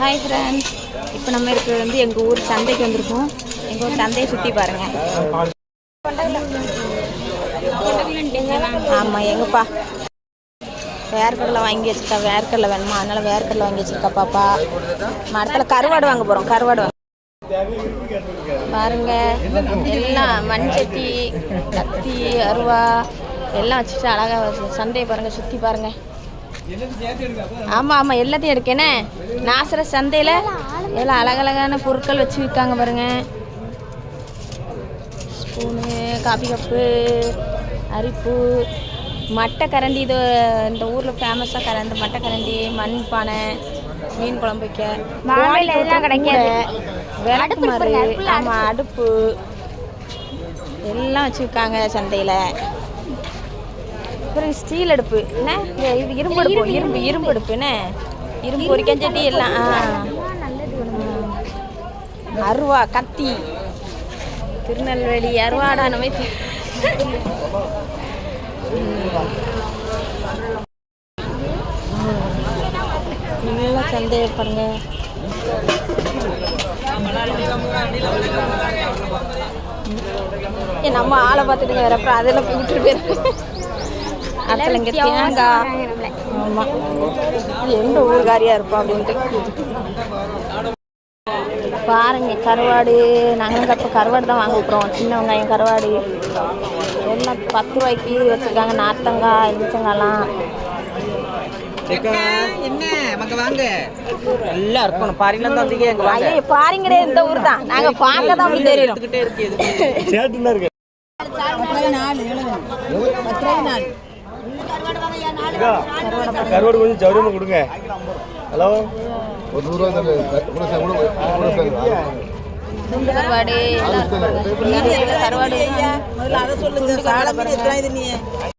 Hi friends இப்போ நம்ம இருக்கிறது வந்து எங்கள் ஊர் சந்தைக்கு வந்திருக்கோம். எங்கள் ஊர் சந்தையை சுற்றி பாருங்கள் ஆமாம் எங்கப்பா? வேர்க்கடலை வாங்கி வச்சிருக்கா வேர்க்கடலை வேணுமா? அதனால வேர்க்கடலை வாங்கி வச்சுருக்கா பாப்பா. மரத்தில் கருவாடு வாங்க போகிறோம் கருவாடு வாங்க. பாருங்க. எல்லாம் மண்சட்டி கத்தி அருவா எல்லாம் வச்சுட்டு அழகாக சந்தையை பாருங்கள் சுற்றி பாருங்கள் ஆமாம் ஆமாம் எல்லாத்தையும் எடுக்கேனே நாசுர சந்தையில் எவ்வளோ அழகழகான பொருட்கள் வச்சு விற்காங்க பாருங்க. ஸ்பூனு காபி கப்பு அரிப்பு மட்டை கரண்டி. இது இந்த ஊரில் ஃபேமஸாக கரண்டி மட்டை கரண்டி மண் பானை மீன் குழம்பு வைக்க. எல்லாம். விளக்கு மறு. ஆமாம் அடுப்பு. எல்லாம் வச்சுருக்காங்க சந்தையில். அப்புறம் ஸ்டீல் அடுப்பு. என்ன? இது இரும்பு அடுப்பு இரும்பு இரும்பு அடுப்பு. என்ன? இரும்பு ஒரு கஞ்சட்டி எல்லாம். அருவா கத்தி. திருநெல்வேலி அருவாடா நம்ம நல்லா ஏ நம்ம ஆளை பார்த்துட்டு வேற அப்புறம் அதில் போய் விட்டுட்டு இங்கே தேங்காய். ஆமாம் எந்த ஊருக்காரியாக இருப்போம் அப்படின்ட்டு. பாருங்க கருவாடு. நாங்கள் கப்ப கருவாடு தான் வாங்க விட்றோம் சின்ன வெங்காயம் கருவாடு. எல்லாம் பத்து ரூபாய்க்கு வச்சுருக்காங்க. நார்த்தங்காய் எலுமிச்சங்காய்லாம் பாருங்கடே இந்த ஊர் தான் நாங்கள் பார்க்க தான் தெரியும் கருவாடு கொஞ்சம் சௌரியமா கொடுங்க. ஹலோ? ஒரு நூறுரூவா கருவாடு. கருவாடு. அதை சொல்லுங்க.